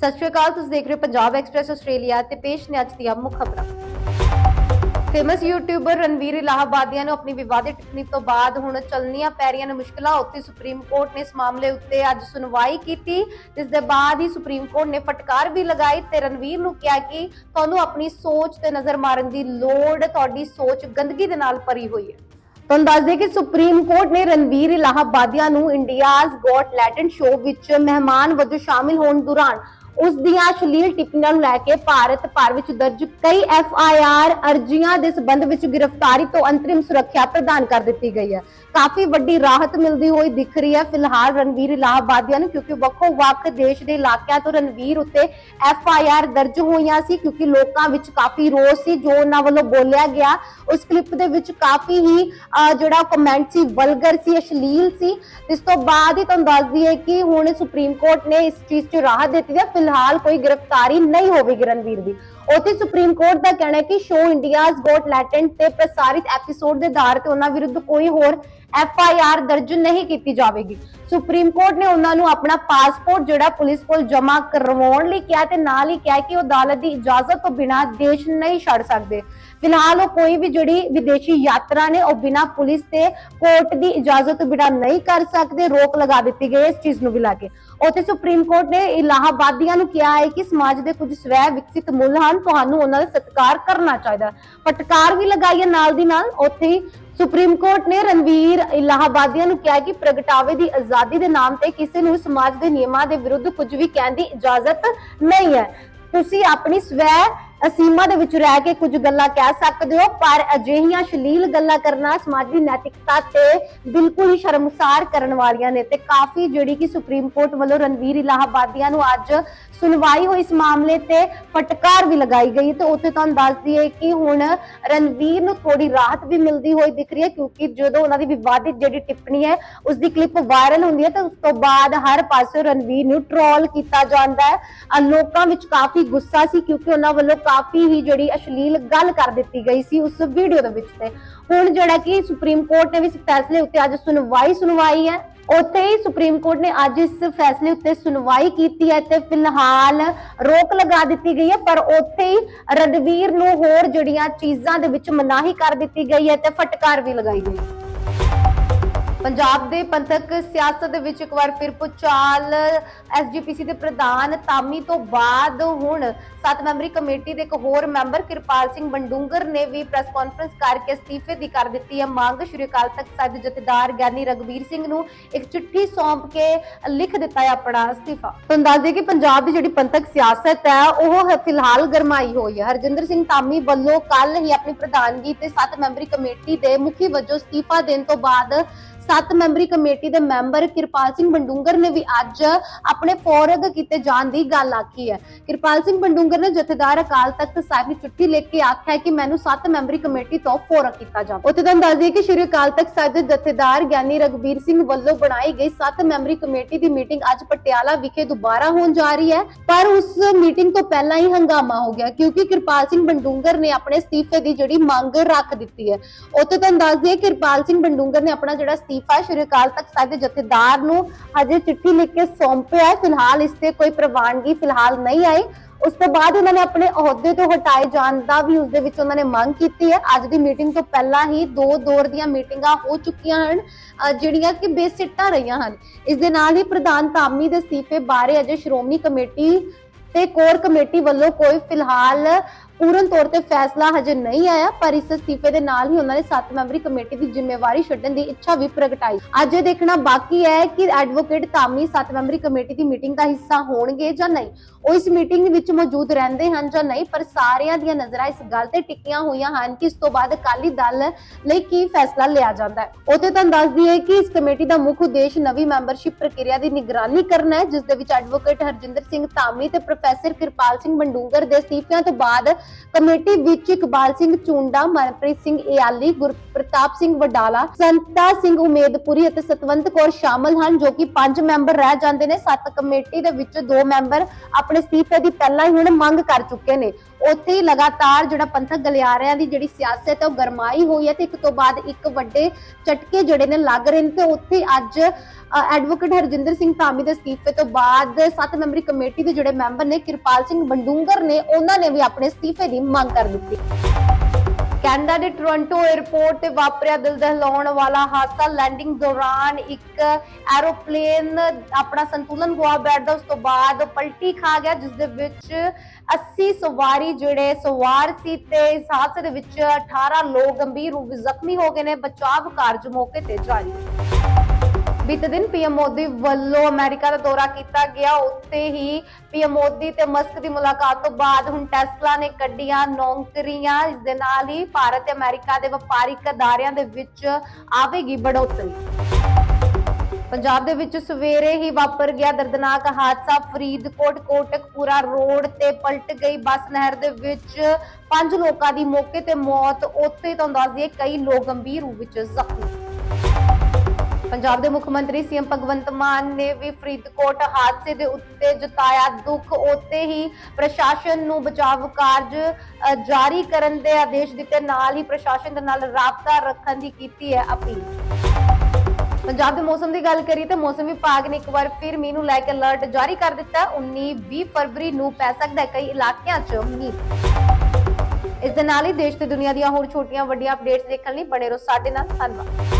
ਸਤਿ ਸ਼੍ਰੀ ਅਕਾਲ, ਤੁਸੀਂ ਦੇਖ ਰਹੇ ਹੋ ਪੰਜਾਬ ਐਕਸਪ੍ਰੈਸ ਆਸਟ੍ਰੇਲੀਆ ਤੇ ਪੇਸ਼ ਨੇ ਅੱਜ ਦੀਆਂ ਮੁੱਖ ਖਬਰਾਂ। ਫੇਮਸ ਯੂਟਿਊਬਰ ਰਣਵੀਰ ਇਲਾਹਾਬਾਦੀਆਂ ਨੂੰ ਆਪਣੀ ਵਿਵਾਦਿਤ ਟਿੱਪਣੀ ਤੋਂ ਬਾਅਦ ਹੁਣ ਚੱਲਣੀਆਂ ਪੈ ਰਹੀਆਂ ਨੇ ਮੁਸ਼ਕਲਾਂ। ਉੱਤੇ ਸੁਪਰੀਮ ਕੋਰਟ ਨੇ ਇਸ ਮਾਮਲੇ ਉੱਤੇ ਅੱਜ ਸੁਣਵਾਈ ਕੀਤੀ, ਜਿਸ ਦੇ ਬਾਅਦ ਹੀ ਸੁਪਰੀਮ ਕੋਰਟ ਨੇ ਫਟਕਾਰ ਵੀ ਲਗਾਈ ਤੇ ਰਣਵੀਰ ਨੂੰ ਕਿਹਾ ਕਿ ਤੁਹਾਨੂੰ ਆਪਣੀ ਸੋਚ ਤੇ ਨਜ਼ਰ ਮਾਰਨ ਦੀ ਲੋੜ, ਤੁਹਾਡੀ ਸੋਚ ਗੰਦਗੀ ਦੇ ਨਾਲ ਭਰੀ ਹੋਈ ਹੈ। ਤੁਹਾਨੂੰ ਦੱਸ ਦਈਏ ਕਿ ਸੁਪਰੀਮ ਕੋਰਟ ਨੇ ਰਣਵੀਰ ਇਲਾਹਾਬਾਦੀਆਂ ਨੂੰ ਇੰਡੀਆਜ਼ ਗੋਟ ਲੈਟੈਂਟ ਸ਼ੋਅ ਵਿੱਚ ਮਹਿਮਾਨ ਵਜੋਂ ਸ਼ਾਮਿਲ ਹੋਣ ਦੌਰਾਨ ਉਸ ਦੀਆਂ ਅਸ਼ਲੀਲ ਟਿੱਪਣੀਆਂ ਨੂੰ ਲੈ ਕੇ ਭਾਰਤ ਭਰ ਵਿੱਚ ਦਰਜ ਕਈ ਐਫ ਆਈ ਆਰ ਅਰਜ਼ੀਆਂ ਦੇ ਸਬੰਧ ਵਿੱਚ ਗ੍ਰਿਫਤਾਰੀ ਤੋਂ ਅੰਤਰਿਮ ਸੁਰੱਖਿਆ ਪ੍ਰਦਾਨ ਕਰ ਦਿੱਤੀ ਗਈ ਹੈ। ਕਾਫੀ ਵੱਡੀ ਰਾਹਤ ਮਿਲਦੀ ਹੋਈ ਦਿਖ ਰਹੀ ਹੈ ਫਿਲਹਾਲ ਰਣਵੀਰ ਇਲਾਹਾਬਾਦੀਆਂ ਨੂੰ ਕਿਉਂਕਿ ਵੱਖੋ ਵੱਖ ਦੇਸ਼ ਦੇ ਇਲਾਕਿਆਂ ਤੋਂ ਰਣਵੀਰ ਉੱਤੇ ਐਫ ਆਈ ਆਰ ਦਰਜ ਹੋਈਆਂ ਸੀ ਕਿਉਂਕਿ ਲੋਕਾਂ ਵਿੱਚ ਕਾਫੀ ਰੋਸ ਸੀ ਜੋ ਉਹਨਾਂ ਵੱਲੋਂ ਬੋਲਿਆ ਗਿਆ। ਉਸ ਕਲਿੱਪ ਦੇ ਵਿੱਚ ਕਾਫੀ ਹੀ ਅਹ, ਜਿਹੜਾ ਕਮੈਂਟ ਸੀ ਵਲਗਰ ਸੀ ਅਸ਼ਲੀਲ ਸੀ। ਇਸ ਤੋਂ ਬਾਅਦ ਹੀ ਤੁਹਾਨੂੰ ਦੱਸਦੀ ਹੈ ਕਿ ਹੁਣ ਸੁਪਰੀਮ ਕੋਰਟ ਨੇ ਇਸ ਚੀਜ਼ 'ਚ ਰਾਹਤ ਦਿੱਤੀ ਹੈ। ਫਿਲਹਾਲ ਕੋਈ ਗ੍ਰਿਫਤਾਰੀ ਨਹੀਂ ਹੋਵੇਗੀ ਰਣਵੀਰ ਦੀ। ਉੱਥੇ ਸੁਪਰੀਮ ਕੋਰਟ ਦਾ ਕਹਿਣਾ ਹੈ ਕਿ ਸ਼ੋ ਇੰਡੀਆਜ਼ ਗੋਟ ਲੈਟੈਂਟ ਤੇ ਪ੍ਰਸਾਰਿਤ ਐਪੀਸੋਡ ਦੇ ਆਧਾਰ ਤੇ ਉਹਨਾਂ ਵਿਰੁੱਧ ਕੋਈ ਹੋਰ ਐਫ ਆਈ ਆਰ ਦਰਜ ਨਹੀਂ ਕੀਤੀ ਜਾਵੇਗੀ। ਸੁਪਰੀਮ ਕੋਰਟ ਨੇ ਉਹਨਾਂ ਨੂੰ ਆਪਣਾ ਪਾਸਪੋਰਟ ਜਿਹੜਾ ਪੁਲਿਸ ਕੋਲ ਜਮ੍ਹਾਂ ਕਰਵਾਉਣ ਲਈ ਕਿਹਾ ਤੇ ਨਾਲ ਹੀ ਕਿਹਾ ਕਿ ਉਹ ਅਦਾਲਤ ਦੀ ਇਜਾਜ਼ਤ ਤੋਂ ਬਿਨਾਂ ਦੇਸ਼ ਨਹੀਂ ਛੱਡ ਸਕਦੇ। ਫਿਲਹਾਲ ਉਹ ਕੋਈ ਵੀ ਜਿਹੜੀ ਵਿਦੇਸ਼ੀ ਯਾਤਰਾ ਨੇ, ਉਹ ਬਿਨਾਂ ਪੁਲਿਸ ਤੇ ਕੋਰਟ ਦੀ ਇਜਾਜ਼ਤ ਤੋਂ ਬਿਨਾਂ ਨਹੀਂ ਕਰ ਸਕਦੇ, ਰੋਕ ਲਗਾ ਦਿੱਤੀ ਗਈ ਇਸ ਚੀਜ਼ ਨੂੰ ਵੀ ਲਾ ਕੇ। ਉੱਥੇ ਸੁਪਰੀਮ ਕੋਰਟ ਨੇ ਇਲਾਹਾਬਾਦੀਆਂ ਨੂੰ ਕਿਹਾ ਹੈ ਕਿ ਸਮਾਜ ਦੇ ਕੁਝ ਸਵੈ ਵਿਕਸਿਤ ਮੁੱਲ ਹਨ, ਤੁਹਾਨੂੰ ਉਹਨਾਂ ਦਾ ਸਤਿਕਾਰ ਕਰਨਾ ਚਾਹੀਦਾ ਫਟਕਾਰ ਵੀ ਲਗਾਈ ਹੈ ਨਾਲ ਦੀ ਨਾਲ। ਉੱਥੇ ਹੀ ਸੁਪਰੀਮ ਕੋਰਟ ਨੇ ਰਣਵੀਰ ਇਲਾਹਾਬਾਦੀਆਂ ਨੂੰ ਕਿਹਾ ਕਿ ਪ੍ਰਗਟਾਵੇ ਦੀ ਆਜ਼ਾਦੀ ਦੇ ਨਾਮ ਤੇ ਕਿਸੇ ਨੂੰ ਸਮਾਜ ਦੇ ਨਿਯਮਾਂ ਦੇ ਵਿਰੁੱਧ ਕੁਝ ਵੀ ਕਹਿਣ ਦੀ ਇਜਾਜ਼ਤ ਨਹੀਂ ਹੈ। ਤੁਸੀਂ ਆਪਣੀ ਸਵੈ ਅਸੀਮਾ ਦੇ ਵਿੱਚ ਰਹਿ ਕੇ ਕੁਝ ਗੱਲਾਂ ਕਹਿ ਸਕਦੇ ਹੋ, ਪਰ ਅਜਿਹੀਆਂ ਸ਼ਲੀਲ ਗੱਲਾਂ ਕਰਨਾ ਸਮਾਜੀ ਨੈਤਿਕਤਾ ਤੇ ਬਿਲਕੁਲ ਹੀ ਸ਼ਰਮਸਾਰ ਕਰਨ ਵਾਲੀਆਂ ਨੇ ਤੇ ਕਾਫੀ ਜਿਹੜੀ ਕਿ ਸੁਪਰੀਮ ਕੋਰਟ ਵੱਲੋਂ ਰਣਵੀਰ ਇਲਾਹਾਬਾਦੀਆਂ ਨੂੰ ਅੱਜ ਸੁਣਵਾਈ ਹੋਈ ਇਸ ਮਾਮਲੇ ਤੇ ਫਟਕਾਰ ਵੀ ਲਗਾਈ ਗਈ ਤੇ ਉੱਥੇ ਤੁਹਾਨੂੰ ਦੱਸ ਦਈਏ ਕਿ ਹੁਣ ਰਣਵੀਰ ਨੂੰ ਥੋੜੀ ਰਾਹਤ ਵੀ ਮਿਲਦੀ ਹੋਈ ਦਿਖ ਰਹੀ ਹੈ, ਕਿਉਂਕਿ ਜਦੋਂ ਉਹਨਾਂ ਦੀ ਵਿਵਾਦਿਤ ਜਿਹੜੀ ਟਿੱਪਣੀ ਹੈ ਉਸ ਦੀ ਕਲਿੱਪ ਵਾਇਰਲ ਹੁੰਦੀ ਹੈ ਤਾਂ ਉਸ ਤੋਂ ਬਾਅਦ ਹਰ ਪਾਸੇ ਰਣਵੀਰ ਨੂੰ ਟ੍ਰੋਲ ਕੀਤਾ ਜਾਂਦਾ ਹੈ। ਲੋਕਾਂ ਵਿੱਚ ਕਾਫੀ ਗੁੱਸਾ ਸੀ ਕਿਉਂਕਿ ਉਹਨਾਂ ਵੱਲੋਂ ਕਾਫੀ ਹੀ ਜਿਹੜੀ ਅਸ਼ਲੀਲ ਗੱਲ ਕਰ ਦਿੱਤੀ ਗਈ ਸੀ ਉਸ ਵੀਡੀਓ ਦੇ ਵਿੱਚ ਤੇ। ਹੁਣ ਜਿਹੜਾ ਕਿ ਸੁਪਰੀਮ ਕੋਰਟ ਨੇ ਵੀ ਇਸ ਫੈਸਲੇ ਉੱਤੇ ਅੱਜ ਸੁਣਵਾਈ ਸੁਣਵਾਈ ਹੈ। ਉੱਥੇ ਹੀ ਸੁਪਰੀਮ ਕੋਰਟ ਨੇ ਅੱਜ ਇਸ ਫੈਸਲੇ ਉੱਤੇ ਸੁਣਵਾਈ ਕੀਤੀ ਹੈ ਤੇ ਫਿਲਹਾਲ ਰੋਕ ਲਗਾ ਦਿੱਤੀ ਗਈ ਹੈ, ਪਰ ਉੱਥੇ ਹੀ ਰਣਵੀਰ ਨੂੰ ਹੋਰ ਜਿਹੜੀਆਂ ਚੀਜ਼ਾਂ ਦੇ ਵਿੱਚ ਮਨਾਹੀ ਕਰ ਦਿੱਤੀ ਗਈ ਹੈ ਤੇ ਫਟਕਾਰ ਵੀ ਲਗਾਈ ਗਈ। ਹੈ ਪੰਜਾਬ ਦੇ ਪੰਥਕ ਸਿਆਸਤ ਦੇ ਵਿੱਚ ਇੱਕ ਵਾਰ ਫਿਰ ਪੁਚਾਲ ਐਸਜੀਪੀਸੀ ਦੇ ਪ੍ਰਧਾਨ ਤਾਮੀ ਤੋਂ ਬਾਅਦ ਹੁਣ ਸੱਤ ਮੈਂਬਰੀ ਕਮੇਟੀ ਦੇ ਇੱਕ ਹੋਰ ਮੈਂਬਰ ਕਿਰਪਾਲ ਸਿੰਘ ਬੰਡੂੰਗਰ ਨੇ ਵੀ ਪ੍ਰੈਸ ਕਾਨਫਰੰਸ ਕਰਕੇ ਅਸਤੀਫੇ ਦੀ ਕਰ ਦਿੱਤੀ ਹੈ ਮੰਗ। ਸ਼੍ਰੀ ਅਕਾਲ ਤਖਤ ਸਾਹਿਬ ਦੇ ਜਥੇਦਾਰ ਗਿਆਨੀ ਰਗਵੀਰ ਸਿੰਘ ਨੂੰ ਇੱਕ ਚਿੱਠੀ ਸੌਂਪ ਕੇ ਲਿਖ ਦਿੱਤਾ ਹੈ ਆਪਣਾ ਅਸਤੀਫਾ। ਤੁਹਾਨੂੰ ਦੱਸ ਦਈਏ ਕਿ ਪੰਜਾਬ ਦੀ ਜਿਹੜੀ ਪੰਥਕ ਸਿਆਸਤ ਹੈ, ਉਹ ਫਿਲਹਾਲ ਗਰਮਾਈ ਹੋਈ ਹੈ। ਹਰਜਿੰਦਰ ਸਿੰਘ ਤਾਮੀ ਵੱਲੋਂ ਕੱਲ ਹੀ ਆਪਣੀ ਪ੍ਰਧਾਨਗੀ ਤੇ ਸੱਤ ਮੈਂਬਰੀ ਕਮੇਟੀ ਦੇ ਮੁਖੀ ਵਜੋਂ ਅਸਤੀਫਾ ਦੇਣ ਤੋਂ ਬਾਅਦ ਸੱਤ ਮੈਂਬਰੀ ਕਮੇਟੀ ਦੇ ਮੈਂਬਰ ਕਿਰਪਾਲ ਸਿੰਘ ਬੰਡੂੰਗਰ ਨੇ ਵੀ ਅੱਜ ਆਪਣੇ ਫੌਰਗ ਕੀਤੇ ਜਾਣ ਦੀ ਗੱਲ ਆਖੀ ਹੈ। ਕਿਰਪਾਲ ਸਿੰਘ ਬੰਡੂੰਗਰ ਨੇ ਜਥੇਦਾਰ ਅਕਾਲ ਤਖਤ ਸਾਹਿਬ ਨੂੰ ਚਿੱਠੀ ਲਿਖ ਕੇ ਆਖਿਆ ਕਿ ਮੈਨੂੰ ਸੱਤ ਮੈਂਬਰੀ ਕਮੇਟੀ ਤੋਂ ਫੌਰਗ ਕੀਤਾ ਜਾਵੇ। ਉੱਥੇ ਤੁਹਾਨੂੰ ਦੱਸ ਦਈਏ ਕਿ ਸ਼੍ਰੀ ਅਕਾਲ ਤਖਤ ਸਾਹਿਬ ਦੇ ਜਥੇਦਾਰ ਗਿਆਨੀ ਰਗਵੀਰ ਸਿੰਘ ਵੱਲੋਂ ਬਣਾਈ ਗਈ ਸੱਤ ਮੈਂਬਰੀ ਕਮੇਟੀ ਦੀ ਮੀਟਿੰਗ ਅੱਜ ਪਟਿਆਲਾ ਵਿਖੇ ਦੁਬਾਰਾ ਹੋਣ ਜਾ ਰਹੀ ਹੈ। ਪਰ ਉਸ ਮੀਟਿੰਗ ਤੋਂ ਪਹਿਲਾਂ ਹੀ ਹੰਗਾਮਾ ਹੋ ਗਿਆ, ਕਿਉਂਕਿ ਕਿਰਪਾਲ ਸਿੰਘ ਬੰਡੂੰਗਰ ਨੇ ਆਪਣੇ ਅਸਤੀਫੇ ਦੀ ਜਿਹੜੀ ਮੰਗ ਰੱਖ ਦਿੱਤੀ ਹੈ। ਉੱਥੇ ਤੁਹਾਨੂੰ ਦੱਸ ਦਈਏ ਕਿਰਪਾਲ ਸਿੰਘ ਬੰਡੂੰਗਰ ਨੇ ਆਪਣਾ ਜਿਹੜਾ ਅਸਤੀਫਾ ਸ਼੍ਰੀ ਅਕਾਲ ਤਖਤ ਸਾਹਿਬ ਦੇ ਜਥੇਦਾਰ ਨੂੰ ਹਜੇ ਚਿੱਠੀ ਲਿਖ ਕੇ ਸੌਂਪਿਆ ਫਿਲਹਾਲ ਇਸ ਤੇ ਕੋਈ ਪ੍ਰਵਾਨਗੀ ਫਿਲਹਾਲ ਨਹੀਂ ਆਈ। ਉਸ ਤੋਂ ਬਾਅਦ ਉਹਨਾਂ ਨੇ ਆਪਣੇ ਅਹੁਦੇ ਤੋਂ ਹਟਾਏ ਜਾਣ ਦਾ ਵੀ ਉਸ ਦੇ ਵਿੱਚ ਉਹਨਾਂ ਨੇ ਮੰਗ ਕੀਤੀ ਹੈ। ਅੱਜ ਦੀ ਮੀਟਿੰਗ ਤੋਂ ਪਹਿਲਾਂ ਹੀ ਦੋ ਦੌਰ ਦੀਆਂ ਮੀਟਿੰਗਾਂ ਹੋ ਚੁੱਕੀਆਂ ਹਨ ਜਿਹੜੀਆਂ ਕਿ ਬੇਸਿੱਟਾ ਰਹੀਆਂ ਹਨ। ਇਸ ਦੇ ਨਾਲ ਹੀ ਪ੍ਰਧਾਨ ਧਾਮੀ ਦੇ ਅਸਤੀਫੇ ਬਾਰੇ ਅਜੇ ਸ਼੍ਰੋਮਣੀ ਕਮੇਟੀ ਤੇ ਕੋਰ ਕਮੇਟੀ ਵੱਲੋਂ ਕੋਈ ਫਿਲਹਾਲ ਪੂਰਨ ਤੌਰ ਤੇ ਫੈਸਲਾ ਹਜੇ ਨਹੀਂ ਆਇਆ, ਪਰ ਇਸ ਅਸਤੀਫੇ ਦੇ ਨਾਲ ਹੀ ਉਹਨਾਂ ਨੇ ਸੱਤ ਮੈਂਬਰੀ ਕਮੇਟੀ ਦੀ ਜ਼ਿੰਮੇਵਾਰੀ ਛੱਡਣ ਦੀ ਇੱਛਾ ਵੀ ਪ੍ਰਗਟਾਈ। ਅੱਜ ਇਹ ਦੇਖਣਾ ਬਾਕੀ ਹੈ ਕਿ ਐਡਵੋਕੇਟ ਧਾਮੀ ਸੱਤ ਮੈਂਬਰੀ ਕਮੇਟੀ ਦੀ ਮੀਟਿੰਗ ਦਾ ਹਿੱਸਾ ਹੋਣਗੇ ਜਾਂ ਨਹੀਂ। ਉਹ ਇਸ ਮੀਟਿੰਗ ਵਿੱਚ ਮੌਜੂਦ ਰਹਿੰਦੇ ਹਨ ਜਾਂ ਨਹੀਂ, ਪਰ ਸਾਰਿਆਂ ਦੀਆਂ ਨਜ਼ਰਾਂ ਇਸ ਗੱਲ ਤੇ ਟਿਕੀਆਂ ਹੋਈਆਂ ਹਨ ਕਿ ਇਸ ਤੋਂ ਬਾਅਦ ਅਕਾਲੀ ਦਲ ਲਈ ਕੀ ਫੈਸਲਾ ਲਿਆ ਜਾਂਦਾ ਹੈ। ਉਥੇ ਤੁਹਾਨੂੰ ਦੱਸ ਦਈਏ ਕਿ ਇਸ ਕਮੇਟੀ ਦਾ ਮੁੱਖ ਉਦੇਸ਼ ਨਵੀਂ ਮੈਂਬਰਸ਼ਿਪ ਪ੍ਰਕਿਰਿਆ ਦੀ ਨਿਗਰਾਨੀ ਕਰਨਾ ਹੈ, ਜਿਸ ਦੇ ਵਿੱਚ ਐਡਵੋਕੇਟ ਹਰਜਿੰਦਰ ਸਿੰਘ ਧਾਮੀ ਤੇ ਪ੍ਰੋਫੈਸਰ ਕਿਰਪਾਲ ਸਿੰਘ ਬੰਡੂੰਗਰ ਦੇ ਅਸਤੀਫਿਆਂ ਤੋਂ ਬਾਅਦ ਕਮੇਟੀ ਵਿੱਚ ਇਕਬਾਲ ਸਿੰਘ ਚੁੰਡਾ, ਮਨਪ੍ਰੀਤ ਸਿੰਘ ਇਆਲੀ, ਗੁਰਪ੍ਰਤਾਪ ਸਿੰਘ ਵਡਾਲਾ, ਸੰਤਾ ਸਿੰਘ ਉਮੇਦਪੁਰੀ ਅਤੇ ਸਤਵੰਤ ਕੌਰ ਸ਼ਾਮਲ ਹਨ, ਜੋ ਕਿ ਪੰਜ ਮੈਂਬਰ ਰਹਿ ਜਾਂਦੇ ਨੇ। ਸੱਤ ਕਮੇਟੀ ਦੇ ਵਿੱਚ ਦੋ ਮੈਂਬਰ ਆਪਣੇ ਅਸਤੀਫੇ ਦੀ ਪਹਿਲਾਂ ਹੀ ਹੁਣ ਮੰਗ ਕਰ ਚੁੱਕੇ ਨੇ। ਉੱਥੇ ਹੀ ਲਗਾਤਾਰ ਜਿਹੜਾ ਪੰਥਕ ਗਲਿਆਰਿਆਂ ਦੀ ਜਿਹੜੀ ਸਿਆਸਤ ਹੈ, ਉਹ ਗਰਮਾਈ ਹੋਈ ਹੈ ਤੇ ਇੱਕ ਤੋਂ ਬਾਅਦ ਇੱਕ ਵੱਡੇ ਝਟਕੇ ਜਿਹੜੇ ਨੇ ਲੱਗ ਰਹੇ ਨੇ ਤੇ ਉੱਥੇ ਅੱਜ ਐਡਵੋਕੇਟ ਹਰਜਿੰਦਰ ਸਿੰਘ ਧਾਮੀ ਦੇ ਅਸਤੀਫੇ ਤੋਂ ਬਾਅਦ ਸੱਤ ਮੈਂਬਰੀ ਕਮੇਟੀ ਦੇ ਜਿਹੜੇ ਮੈਂਬਰ ਨੇ, ਕਿਰਪਾਲ ਸਿੰਘ ਬੰਡੂੰਗਰ ਨੇ, ਉਹਨਾਂ ਨੇ ਵੀ ਆਪਣੇ ਅਸਤੀਫੇ ਦੀ ਮੰਗ ਕਰ ਦਿੱਤੀ। ਕੈਨੇਡਾ ਦੇ ਟੋਰਾਂਟੋ 에ਅਰਪੋਰਟ ਤੇ ਵਾਪਰਿਆ ਦਿਲ ਦਹਿਲਾਉਣ ਵਾਲਾ ਹਾਦਸਾ ਲੈਂਡਿੰਗ ਦੌਰਾਨ ਇੱਕ ਐਰੋਪਲੇਨ ਆਪਣਾ ਸੰਤੁਲਨ ਗਵਾ ਬੈਠਦਾ, ਉਸ ਤੋਂ ਬਾਅਦ ਪਲਟੀ ਖਾ ਗਿਆ, ਜਿਸ ਦੇ ਵਿੱਚ 80 ਸਵਾਰੀ ਜਿਹੜੇ ਸਵਾਰ ਸੀ ਤੇ ਇਸ ਹਾਦਸੇ ਦੇ ਵਿੱਚ 18 ਲੋਕ ਗੰਭੀਰ ਰੂਪ ਜ਼ਖਮੀ ਹੋ ਗਏ ਨੇ। ਬਚਾਅ ਕਾਰਜ ਮੌਕੇ ਤੇ ਜਾਰੀ। ਬੀਤੇ ਦਿਨ ਪੀਐਮ ਮੋਦੀ ਵੱਲੋਂ ਅਮਰੀਕਾ ਦਾ ਦੌਰਾ ਕੀਤਾ ਗਿਆ। ਉੱਥੇ ਹੀ ਪੀਐਮ ਮੋਦੀ ਤੇ ਮਸਕ ਦੀ ਮੁਲਾਕਾਤ ਤੋਂ ਬਾਅਦ ਹੁਣ ਟੈਸਲਾ ਨੇ ਕੱਢੀਆਂ ਨੌਕਰੀਆਂ। ਇਸ ਦੇ ਨਾਲ ਹੀ ਭਾਰਤ ਤੇ ਅਮਰੀਕਾ ਦੇ ਵਪਾਰਿਕ ਅਦਾਰਿਆਂ ਦੇ ਵਿੱਚ ਆਵੇਗੀ ਬੜੋਤਰੀ। ਪੰਜਾਬ ਦੇ ਵਿੱਚ ਸਵੇਰੇ ਹੀ ਵਾਪਰ ਗਿਆ ਦਰਦਨਾਕ ਹਾਦਸਾ। ਫਰੀਦਕੋਟ, ਕੋਟਕਪੂਰਾ ਰੋਡ ਤੇ ਪਲਟ ਗਈ ਬੱਸ ਨਹਿਰ ਦੇ ਵਿੱਚ। ਪੰਜ ਲੋਕਾਂ ਦੀ ਮੌਕੇ ਤੇ ਮੌਤ। ਉੱਥੇ ਤੋਂ ਦੱਸ ਦਈਏ ਕਈ ਲੋਕ ਗੰਭੀਰ ਰੂਪ ਵਿੱਚ ਜ਼ਖਮੀ। ਪੰਜਾਬ ਦੇ ਮੁੱਖ ਮੰਤਰੀ ਸੀਐਮ ਭਗਵੰਤ ਮਾਨ ਨੇ ਵੀ ਫਰੀਦਕੋਟ ਹਾਦਸੇ ਦੇ ਉੱਤੇ ਜਤਾਇਆ ਦੁੱਖ। ਉੱਤੇ ਹੀ ਪ੍ਰਸ਼ਾਸਨ ਨੂੰ ਬਚਾਵ ਕਾਰਜ ਜਾਰੀ ਕਰਨ ਦੇ ਆਦੇਸ਼ ਦਿੱਤੇ। ਨਾਲ ਹੀ ਪ੍ਰਸ਼ਾਸਨ ਦੇ ਨਾਲ ਰਾਬਤਾ ਰੱਖਣ ਦੀ ਕੀਤੀ ਹੈ ਅਪੀਲ। ਪੰਜਾਬ ਦੇ ਮੌਸਮ ਦੀ ਗੱਲ ਕਰੀਏ ਤਾਂ ਮੌਸਮ ਵਿਭਾਗ ਨੇ ਇੱਕ ਵਾਰ ਫਿਰ ਮੀਂਹ ਨੂੰ ਲੈ ਕੇ ਅਲਰਟ ਜਾਰੀ ਕਰ ਦਿੱਤਾ। ਹੈ 19-20 ਫਰਵਰੀ ਨੂੰ ਪੈ ਸਕਦਾ ਹੈ, ਕਈ ਇਲਾਕਿਆਂ 'ਚ ਮੀਂਹ। ਇਸ ਦੇ ਨਾਲ ਹੀ ਦੇਸ਼ ਤੇ ਦੁਨੀਆ ਦੀਆਂ ਹੋਰ ਛੋਟੀਆਂ ਵੱਡੀਆਂ ਅਪਡੇਟਸ ਦੇਖਣ ਲਈ ਬਣੇ ਰਹੋ ਸਾਡੇ ਨਾਲ। ਧੰਨਵਾਦ।